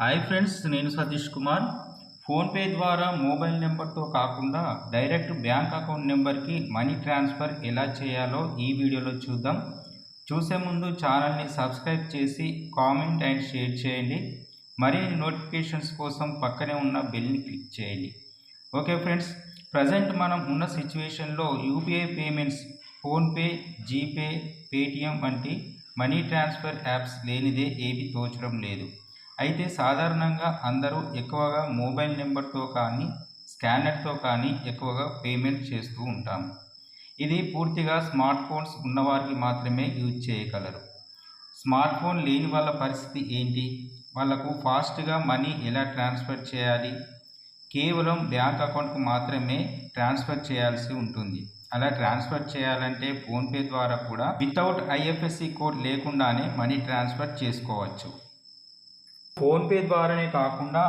Hi friends నేను Satish Kumar. PhonePe ద్వారా mobile నెంబర్తో కాకుండా డైరెక్ట్ బ్యాంక్ అకౌంట్ నెంబర్కి మనీ ట్రాన్స్ఫర్ ఎలా చేయాలో ఈ వీడియోలో చూద్దాం. చూసే ముందు ఛానల్ని సబ్స్క్రైబ్ చేసి కామెంట్ అండ్ షేర్ చేయండి. మరిన్ని నోటిఫికేషన్స్ కోసం పక్కనే ఉన్న బెల్ని క్లిక్ చేయండి. ఓకే ఫ్రెండ్స్ ప్రజెంట్ మనం ఉన్న సిచ్యువేషన్లో UPI payments PhonePe GPay Paytm వంటి మనీ ట్రాన్స్ఫర్ యాప్స్ లేనిదే ఏవి తోచడం లేదు. అయితే సాధారణంగా అందరూ ఎక్కువగా మొబైల్ నెంబర్తో కానీ స్కానర్తో కానీ ఎక్కువగా పేమెంట్ చేస్తూ ఉంటాం. ఇది పూర్తిగా స్మార్ట్ ఫోన్స్ ఉన్నవారికి మాత్రమే యూజ్ చేయగలరు. స్మార్ట్ ఫోన్ లేని వాళ్ళ పరిస్థితి ఏంటి? వాళ్ళకు ఫాస్ట్గా మనీ ఎలా ట్రాన్స్ఫర్ చేయాలి? కేవలం బ్యాంక్ అకౌంట్కు మాత్రమే ట్రాన్స్ఫర్ చేయాల్సి ఉంటుంది. అలా ట్రాన్స్ఫర్ చేయాలంటే ఫోన్పే ద్వారా కూడా వితౌట్ ఐఎఫ్ఎస్సి కోడ్ లేకుండానే మనీ ట్రాన్స్ఫర్ చేసుకోవచ్చు. ఫోన్పే ద్వారానే కాకుండా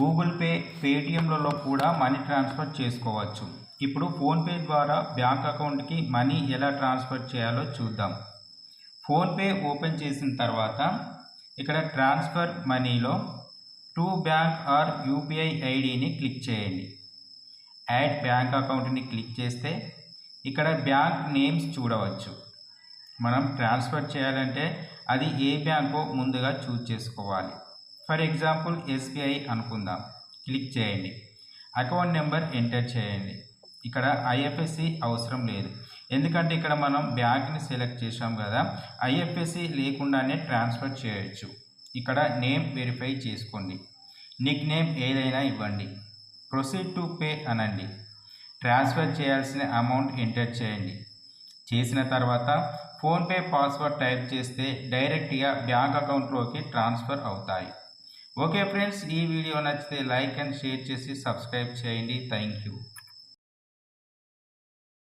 గూగుల్ పే పేటిఎంలలో కూడా మనీ ట్రాన్స్ఫర్ చేసుకోవచ్చు. ఇప్పుడు ఫోన్పే ద్వారా బ్యాంక్ అకౌంట్కి మనీ ఎలా ట్రాన్స్ఫర్ చేయాలో చూద్దాం. ఫోన్పే ఓపెన్ చేసిన తర్వాత ఇక్కడ ట్రాన్స్ఫర్ మనీలో టు బ్యాంక్ ఆర్ యూపీఐ ఐడిని క్లిక్ చేయండి. యాడ్ బ్యాంక్ అకౌంట్ని క్లిక్ చేస్తే ఇక్కడ బ్యాంక్ నేమ్స్ చూడవచ్చు. మనం ట్రాన్స్ఫర్ చేయాలంటే అది ఏ బ్యాంకో ముందుగా చూజ్ చేసుకోవాలి. ఫర్ ఎగ్జాంపుల్ ఎస్బీఐ అనుకుందాం. క్లిక్ చేయండి. అకౌంట్ నెంబర్ ఎంటర్ చేయండి. ఇక్కడ ఐఎఫ్ఎస్సి అవసరం లేదు. ఎందుకంటే ఇక్కడ మనం బ్యాంక్ని సెలెక్ట్ చేసాం కదా. ఐఎఫ్ఎస్సి లేకుండానే ట్రాన్స్ఫర్ చేయొచ్చు. ఇక్కడ నేమ్ వెరిఫై చేసుకోండి. నిక్ నేమ్ ఏదైనా ఇవ్వండి. ప్రొసీడ్ టు పే అనండి. ట్రాన్స్ఫర్ చేయాల్సిన అమౌంట్ ఎంటర్ చేయండి. చేసిన తర్వాత ఫోన్పే పాస్వర్డ్ టైప్ చేస్తే డైరెక్ట్గా బ్యాంక్ అకౌంట్లోకి ట్రాన్స్ఫర్ అవుతాయి. ఓకే ఫ్రెండ్స్ ఈ వీడియో నచ్చితే లైక్ అండ్ షేర్ చేసి సబ్స్క్రైబ్ చేయండి. Thank you.